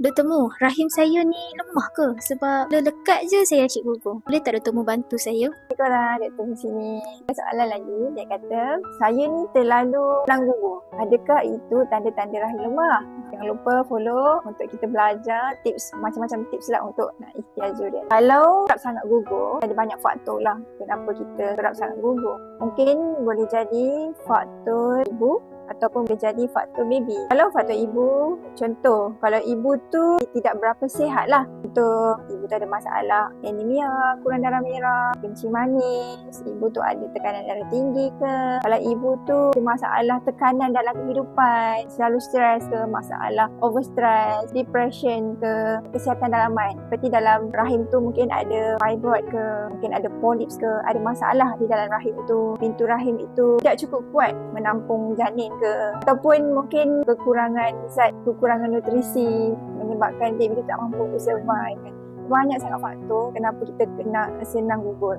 Dr. Mu, rahim saya ni lemah ke? Sebab lekat je saya cik gugur. Boleh tak Dr. Mu bantu saya? Korang doktor di sini. Soalan lagi, dia kata, saya ni terlalu senang gugur. Adakah itu tanda-tanda rahim lemah? Jangan lupa follow untuk kita belajar tips, macam-macam tips lah untuk nak ikhtiar dia. Kalau kerap sangat gugur, ada banyak faktor lah kenapa kita kerap sangat gugur. Mungkin boleh jadi faktor ibu ataupun boleh jadi faktor baby. Kalau faktor ibu, contoh, kalau ibu tu tidak berapa sihat lah. Contoh, ibu tu ada masalah anemia, kurang darah merah, kencing manis, ibu tu ada tekanan darah tinggi ke. Kalau ibu tu ada masalah tekanan dalam kehidupan, selalu stres ke, masalah overstress, depression ke, kesihatan dalaman. Seperti dalam rahim tu mungkin ada fibroid ke, mungkin ada polyps ke, ada masalah di dalam rahim tu. Pintu rahim itu tidak cukup kuat menampung janin ke ataupun mungkin kekurangan zat, kekurangan nutrisi menyebabkan baby tu tak mampu survive. Banyak sangat faktor kenapa kita kena senang gugur.